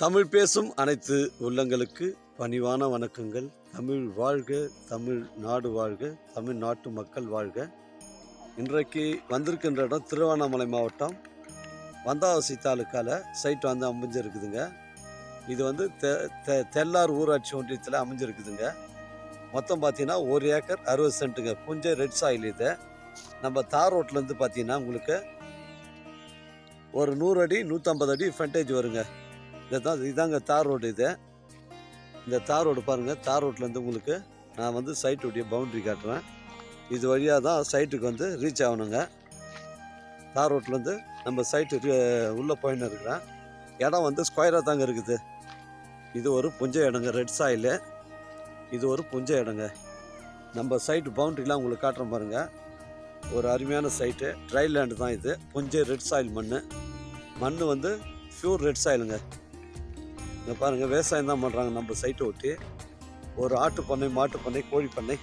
தமிழ் பேசும் அனைத்து உள்ளங்களுக்கு பணிவான வணக்கங்கள். தமிழ் வாழ்க தமிழ் நாடு வாழ்க தமிழ் நாட்டு மக்கள் வாழ்க. இன்றைக்கு வந்திருக்கின்ற இடம் திருவண்ணாமலை மாவட்டம். வந்தாவசி தாலுக்காவில் சைட் வந்து அமைஞ்சிருக்குதுங்க. இது வந்து தெ தெ- தெல்லார் ஊராட்சி ஒன்றியத்தில் அமைஞ்சிருக்குதுங்க. மொத்தம் பார்த்தீங்கன்னா ஒரு ஏக்கர் அறுபது சென்ட்டுங்க. கொஞ்சம் ரெட் சாயில் இது. நம்ம தார் ரோட்லேருந்து பார்த்தீங்கன்னா உங்களுக்கு ஒரு நூறு அடி நூற்றம்பது அடி ஃப்ரண்டேஜ் வருங்க. இதுதான் இதாங்க தார் ரோடு இது. இந்த தார் ரோடு பாருங்கள் தார் ரோட்லேருந்து உங்களுக்கு நான் வந்து சைட்டுடைய பவுண்ட்ரி காட்டுறேன். இது வழியாக தான் சைட்டுக்கு வந்து ரீச் ஆகணுங்க. தார் ரோட்லேருந்து நம்ம சைட்டு உள்ளே போயின்னு இருக்கிறேன் இடம் வந்து ஸ்கொயராக தாங்க இருக்குது. இது ஒரு புஞ்ச இடங்க ரெட் சாயிலு இது ஒரு புஞ்ச இடங்க. நம்ம சைட்டு பவுண்ட்ரிலாம் உங்களுக்கு காட்டுறேன் பாருங்கள் ஒரு அருமையான சைட்டு ட்ரை லேண்டு தான் இது. புஞ்சை ரெட் சாயில் மண் மண் வந்து ப்யூர் ரெட் சாயிலுங்க இங்கே பாருங்கள் விவசாயம் தான் பண்ணுறாங்க நம்ம சைட்டை ஒட்டி. ஒரு ஆட்டு பண்ணை மாட்டு பண்ணை கோழி பண்ணை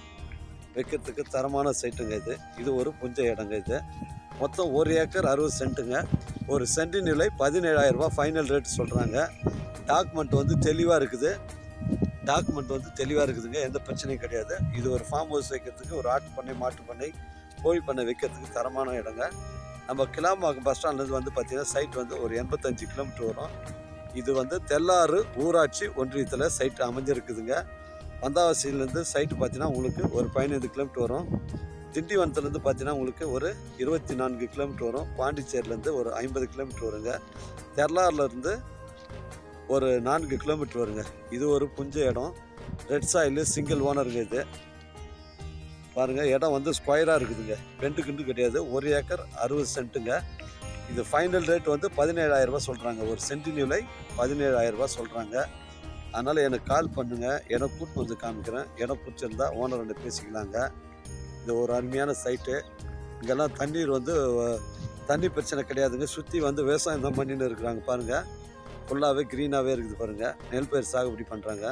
வைக்கிறதுக்கு தரமான சைட்டுங்க இது. இது ஒரு புஞ்ச இடங்க இது. மொத்தம் ஒரு ஏக்கர் அறுபது சென்ட்டுங்க. ஒரு சென்ட்டு நிலை பதினேழாயிரரூபா ஃபைனல் ரேட் சொல்கிறாங்க டாக்குமெண்ட் வந்து தெளிவாக இருக்குது. டாக்குமெண்ட் வந்து தெளிவாக இருக்குதுங்க. எந்த பிரச்சனையும் கிடையாது. இது ஒரு ஃபார்ம் ஹவுஸ் வைக்கிறதுக்கு ஒரு ஆட்டு பண்ணை மாட்டு பண்ணை கோழி பண்ணை வைக்கிறதுக்கு தரமான இடங்க. நம்ம கிளாம்பாக்கம் பஸ் ஸ்டாண்ட்லேருந்து வந்து பார்த்திங்கன்னா சைட் வந்து ஒரு எண்பத்தஞ்சு கிலோமீட்டர் வரும். இது வந்து தெல்லாறு ஊராட்சி ஒன்றியத்தில் சைட் அமைஞ்சிருக்குதுங்க. வந்தாவாசியிலேருந்து சைட்டு பார்த்தீங்கன்னா உங்களுக்கு ஒரு பதினைந்து கிலோமீட்டர் வரும். திண்டிவனத்துலேருந்து பார்த்தீங்கன்னா உங்களுக்கு ஒரு இருபத்தி நான்கு கிலோமீட்டர் வரும். பாண்டிச்சேரியிலேருந்து ஒரு ஐம்பது கிலோமீட்டர் வருங்க. தெர்லார்லேருந்து ஒரு நான்கு கிலோமீட்டர் வருங்க. இது ஒரு புஞ்ச இடம். ரெட் சாயில் சிங்கிள் ஓனருங்க இது. பாருங்க இடம் வந்து ஸ்கொயராக இருக்குதுங்க. பெண்டு கிண்டு கிடையாது. ஒரு ஏக்கர் அறுபது சென்ட்டுங்க இது ஃபைனல் ரேட் வந்து பதினேழாயிரம் ரூபாய் சொல்கிறாங்க ஒரு சென்டி நிலை பதினேழாயிரம் ரூபாய் சொல்கிறாங்க அதனால் எனக்கு கால் பண்ணுங்கள் எனக்கு கூட்டு வந்து காமிக்கிறேன். எனக்கு பிடிச்சிருந்தா ஓனர் ரெண்டு பேசிக்கலாங்க. இது ஒரு அருமையான சைட்டு இங்கெல்லாம் தண்ணீர் வந்து தண்ணி பிரச்சனை கிடையாதுங்க. சுற்றி வந்து விவசாயம் தான் பண்ணின்னு இருக்கிறாங்க பாருங்கள் ஃபுல்லாகவே க்ரீனாகவே இருக்குது பாருங்கள் நெல் பயிர் சாகுபடி பண்ணுறாங்க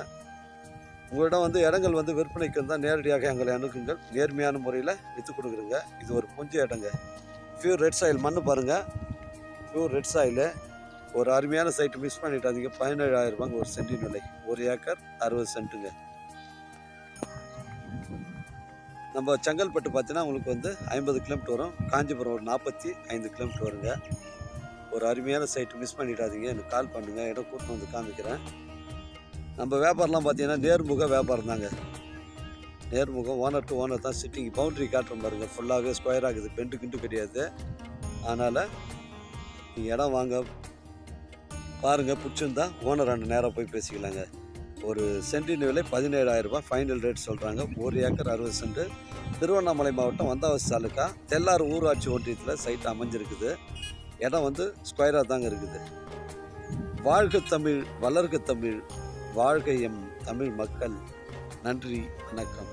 உங்களிடம் வந்து இடங்கள் வந்து விற்பனைக்கு இருந்தால் நேரடியாக எங்களை அணுகுங்கள். நேர்மையான முறையில் விற்று கொடுக்குறேங்க. இது ஒரு கொஞ்சம் இடங்க. பியூர் ரெட் சாயில் மண்ணு பாருங்கள் பியூர் ரெட் சாயிலு ஒரு அருமையான சைட்டு மிஸ் பண்ணிட்டாதீங்க. பதினேழாயிரம் ரூபாங்க ஒரு சென்டி நிலை ஒரு ஏக்கர் அறுபது சென்ட்டுங்க. நம்ம செங்கல்பட்டு பார்த்தீங்கன்னா உங்களுக்கு வந்து ஐம்பது கிலோமீட்டர் வரும். காஞ்சிபுரம் ஒரு நாற்பத்தி ஐந்து கிலோமீட்டர் வருங்க. ஒரு அருமையான சைட்டு மிஸ் பண்ணிடாதீங்க. எனக்கு கால் பண்ணுங்கள் இடம் கூட்டிட்டு வந்து காமிக்கிறேன். நம்ம வியாபாரம்லாம் பார்த்தீங்கன்னா நேர்முக வியாபாரம் தாங்க. நேர்முகம் ஓனர் டு ஓனர் தான் சிட்டிங் பவுண்ட்ரி காட்டுற பாருங்க. ஃபுல்லாகவே ஸ்கொயர் ஆகுது. பெண்டு கிண்டு கிடையாது. அதனால் நீங்கள் இடம் வாங்க. பாருங்கள் பிடிச்சிருந்தா ஓனர் ரெண்டு நேரம் போய் பேசிக்கலாங்க. ஒரு சென்டின் விலை பதினேழாயிரம் ரூபாய் ஃபைனல் ரேட் சொல்கிறாங்க ஒரு ஏக்கர் அறுபது சென்ட். திருவண்ணாமலை மாவட்டம் வந்தாவசி தாலுக்கா. தெல்லார் ஊராட்சி ஒன்றியத்தில் சைட் அமைஞ்சிருக்குது. இடம் வந்து ஸ்கொயராக தாங்க இருக்குது. வாழ்க தமிழ் வளர்க தமிழ் வாழ்க எம் தமிழ் மக்கள். நன்றி வணக்கம்.